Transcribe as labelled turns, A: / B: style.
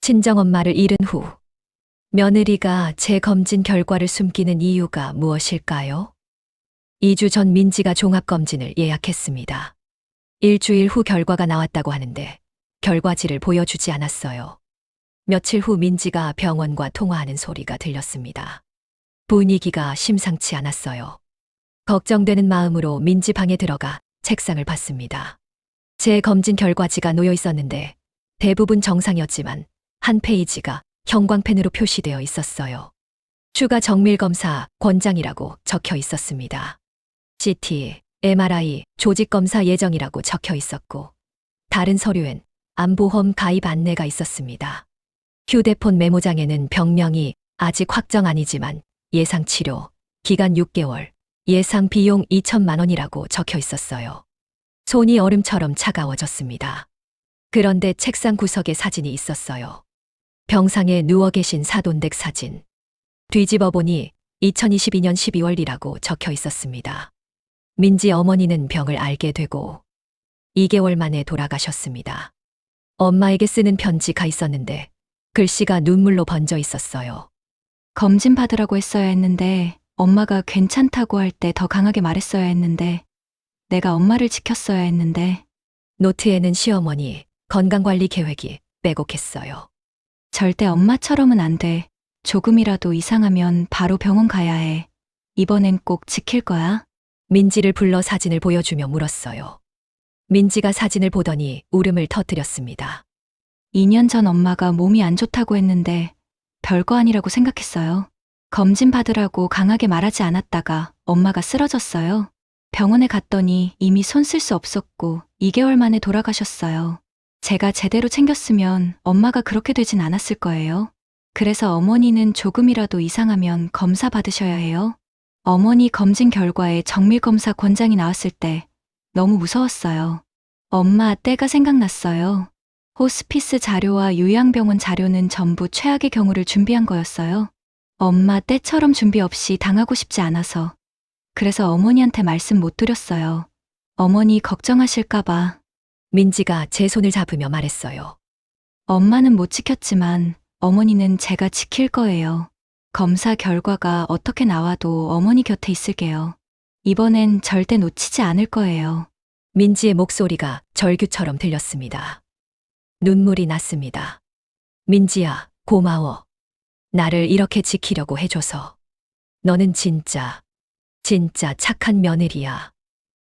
A: 친정엄마를 잃은 후 며느리가 제 검진 결과를 숨기는 이유가 무엇일까요? 2주 전 민지가 종합검진을 예약했습니다. 일주일 후 결과가 나왔다고 하는데 결과지를 보여주지 않았어요. 며칠 후 민지가 병원과 통화하는 소리가 들렸습니다. 분위기가 심상치 않았어요. 걱정되는 마음으로 민지 방에 들어가 책상을 봤습니다. 제 검진 결과지가 놓여 있었는데 대부분 정상이었지만 한 페이지가 형광펜으로 표시되어 있었어요. 추가 정밀 검사 권장이라고 적혀 있었습니다. CT, MRI, 조직 검사 예정이라고 적혀 있었고 다른 서류엔 암보험 가입 안내가 있었습니다. 휴대폰 메모장에는 병명이 아직 확정 아니지만 예상 치료, 기간 6개월, 예상 비용 2천만 원이라고 적혀 있었어요. 손이 얼음처럼 차가워졌습니다. 그런데 책상 구석에 사진이 있었어요. 병상에 누워 계신 사돈댁 사진. 뒤집어 보니 2022년 12월이라고 적혀 있었습니다. 민지 어머니는 병을 알게 되고 2개월 만에 돌아가셨습니다. 엄마에게 쓰는 편지가 있었는데 글씨가 눈물로 번져 있었어요.
B: 검진 받으라고 했어야 했는데 엄마가 괜찮다고 할 때 더 강하게 말했어야 했는데 내가 엄마를 지켰어야 했는데
A: 노트에는 시어머니 건강관리 계획이 빼곡했어요.
B: 절대 엄마처럼은 안 돼. 조금이라도 이상하면 바로 병원 가야 해. 이번엔 꼭 지킬 거야.
A: 민지를 불러 사진을 보여주며 물었어요. 민지가 사진을 보더니 울음을 터뜨렸습니다.
B: 2년 전 엄마가 몸이 안 좋다고 했는데 별거 아니라고 생각했어요. 검진 받으라고 강하게 말하지 않았다가 엄마가 쓰러졌어요. 병원에 갔더니 이미 손 쓸 수 없었고 2개월 만에 돌아가셨어요. 제가 제대로 챙겼으면 엄마가 그렇게 되진 않았을 거예요. 그래서 어머니는 조금이라도 이상하면 검사 받으셔야 해요. 어머니 검진 결과에 정밀검사 권장이 나왔을 때 너무 무서웠어요. 엄마 때가 생각났어요. 호스피스 자료와 요양병원 자료는 전부 최악의 경우를 준비한 거였어요. 엄마 때처럼 준비 없이 당하고 싶지 않아서. 그래서 어머니한테 말씀 못 드렸어요. 어머니 걱정하실까봐.
A: 민지가 제 손을 잡으며 말했어요.
B: 엄마는 못 지켰지만 어머니는 제가 지킬 거예요. 검사 결과가 어떻게 나와도 어머니 곁에 있을게요. 이번엔 절대 놓치지 않을 거예요.
A: 민지의 목소리가 절규처럼 들렸습니다. 눈물이 났습니다. 민지야, 고마워. 나를 이렇게 지키려고 해줘서. 너는 진짜, 진짜 착한 며느리야.